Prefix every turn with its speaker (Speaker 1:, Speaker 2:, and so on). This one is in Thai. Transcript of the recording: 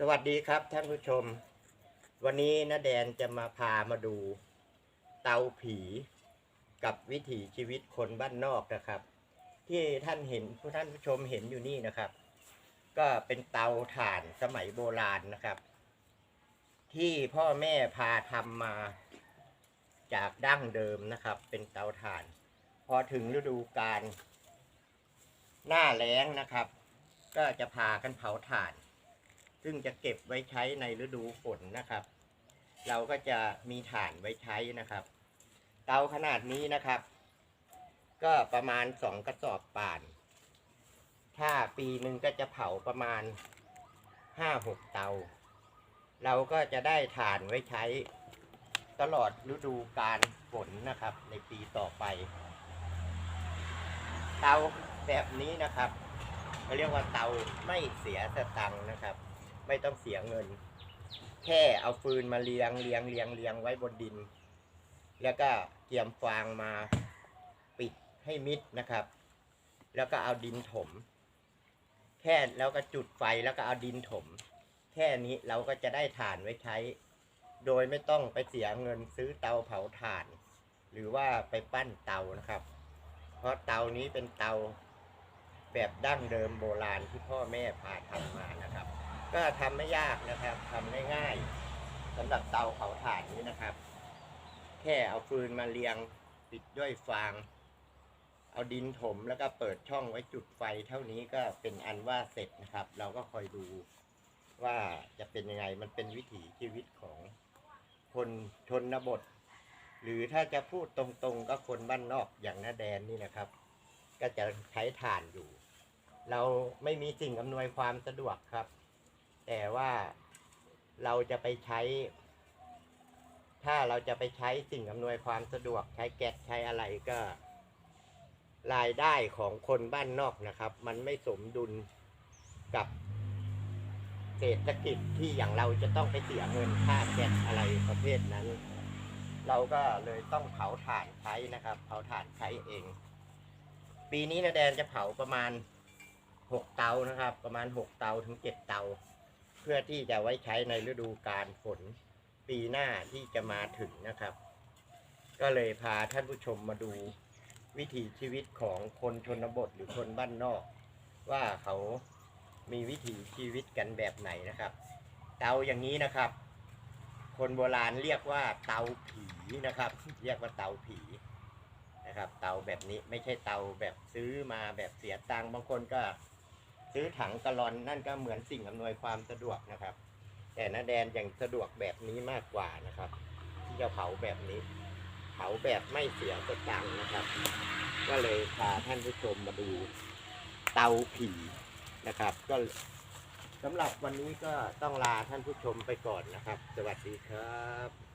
Speaker 1: สวัสดีครับท่านผู้ชม วันนี้นาแดนจะมาพามาดู เตาผีกับวิถีชีวิตคนบ้านนอกนะครับ ที่ท่านเห็นผู้ท่านผู้ชมเห็นอยู่นี่นะครับ ก็เป็นเตาถ่านสมัยโบราณนะครับ ที่พ่อแม่พาทำมาจากดั้งเดิมนะครับ เป็นเตาถ่าน พอถึงฤดูกาลหน้าแล้งนะครับ ก็จะพากันเผาถ่าน ซึ่งจะเก็บไว้ใช้ในฤดูฝนนะครับ เราก็จะมีถ่านไว้ใช้นะครับ เตาขนาดนี้นะครับ ก็ประมาณสองกระสอบป่าน ถ้าปีหนึ่งก็จะเผาประมาณห้าหกเตา เราก็จะได้ถ่านไว้ใช้ตลอดฤดูกาลฝนนะครับ ในปีต่อไป เตาแบบนี้นะครับเขาเรียกว่าเตาไม่เสียสตังค์นะครับ ไม่ต้องเสียเงิน แค่เอาฟืนมาเรียงเรียงเรียงเรียงไว้บนดิน แล้วก็เกียมฟางมาปิดให้มิดนะครับ แล้วก็เอาดินถม แค่แล้วก็จุดไฟแล้วก็เอาดินถม แค่นี้เราก็จะได้ถ่านไว้ใช้ โดยไม่ต้องไปเสียเงินซื้อเตาเผาถ่าน หรือว่าไปปั้นเตานะครับ เพราะเตานี้เป็นเตาแบบดั้งเดิมโบราณที่พ่อแม่พาทำมานะครับ ก็ทำไม่ยากนะครับทำได้ง่ายสำหรับเตาเผาถ่านนี้นะครับ แค่เอาฟืนมาเรียงปิดด้วยฟาง เอาดินถมแล้วก็เปิดช่องไว้จุดไฟเท่านี้ก็เป็นอันว่าเสร็จนะครับ เราก็คอยดูว่าจะเป็นยังไงมันเป็นวิถีชีวิตของคนชนบท หรือถ้าจะพูดตรงๆก็คนบ้านนอกอย่างน้าแดนนี่นะครับ ก็จะใช้ถ่านอยู่ เราไม่มีสิ่งอำนวยความสะดวกครับ แต่ว่าเราจะไปใช้ ถ้าเราจะไปใช้สิ่งอำนวยความสะดวกใช้แก๊สใช้อะไรก็ รายได้ของคนบ้านนอกนะครับ มันไม่สมดุลกับเศรษฐกิจที่อย่างเราจะต้องไปเสียเงินค่าแก๊สอะไรประเภทนั้น เราก็เลยต้องเผาถ่านใช้นะครับ เผาถ่านใช้เอง ปีนี้นะแดนจะเผาประมาณหกเตานะครับ ประมาณหกเตาถึงเจ็ดเตา เพื่อที่จะไว้ใช้ในฤดูกาลฝนปีหน้าที่จะมาถึงนะครับ ก็เลยพาท่านผู้ชมมาดูวิถีชีวิตของคนชนบทหรือคนบ้านนอก ว่าเขามีวิถีชีวิตกันแบบไหนนะครับ เตาอย่างนี้นะครับ คนโบราณเรียกว่าเตาผีนะครับ เรียกว่าเตาผีนะครับ เตาแบบนี้ไม่ใช่เตาแบบซื้อมาแบบเสียตังค์บางคนก็ ซื้อถังกะลอนนั่นก็เหมือนสิ่งอำนวยความสะดวกนะครับ แต่นาแดนยังสะดวกแบบนี้มากกว่านะครับ ที่จะเผาแบบนี้ เผาแบบไม่เสียสตังค์นะครับ ก็เลยพาท่านผู้ชมมาดูเตาผีนะครับ ก็สำหรับวันนี้ก็ต้องลาท่านผู้ชมไปก่อนนะครับ สวัสดีครับ